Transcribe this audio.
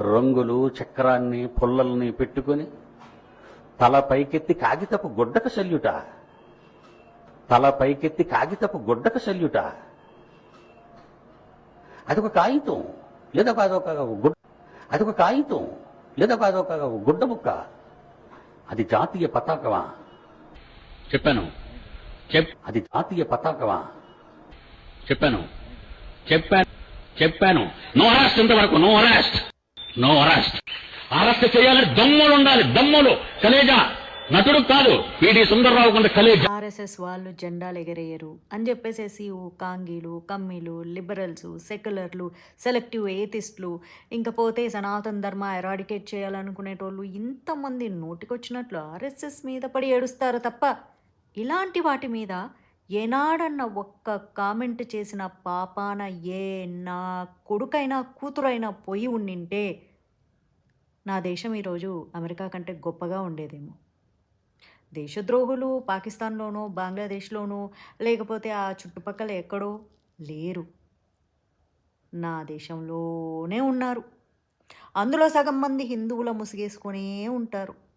రంగులు చక్రాన్ని పుల్లల్ని పెట్టుకొని తల పైకెత్తి కాగితపు గుడ్డకు సల్యుట తల పైకెత్తి కాగితపు గుడ్డకు సల్యుట అదొక కాగితం లేదా అదొక గుడ్డ అదొక కాగితం లేదా అదొక గుడ్డ ముక్క. అది జాతీయ పతాకమా? చెప్పాను. చెప్ అది జాతీయ పతాకమా? చెప్పాను. చెప్పాను. చెప్పాను. నో అరెస్ట్ ఇంతవరకు no arrest! No arrest. Arrest చేయాలంటే దమ్ములు ఉండాలి దమ్ములు. కలేజా నటుడు కాదు పిడి సుందరరావు కొండ కలేజా ఆర్ఎస్ఎస్ వాళ్ళు జెండాలు ఎగరేయరు అని చెప్పేసేసి ఓ కాంగీలు కమ్మీలు లిబరల్స్ సెక్యులర్లు సెలెక్టివ్ ఏతిస్టులు ఇంకా పోతే సనాతన ధర్మ ఎరాడికేట్ చేయాలనుకునేటోళ్ళు ఇంతమంది నోటికొచ్చినట్లు ఆర్ఎస్ఎస్ మీద పడి ఏడుస్తారు తప్ప ఇలాంటి వాటి మీద ఏనాడన్న ఒక్క కామెంట్ చేసిన పాపాన ఏ నా కొడుకైనా కూతురైనా పోయి ఉండింటే నా దేశం ఈరోజు అమెరికా కంటే గొప్పగా ఉండేదేమో. దేశద్రోహులు పాకిస్తాన్లోనో బంగ్లాదేశ్లోనో లేకపోతే ఆ చుట్టుపక్కల ఎక్కడో లేరు. నా దేశంలోనే ఉన్నారు. అందులో సగం మంది హిందువుల ముసుగేసుకునే ఉంటారు.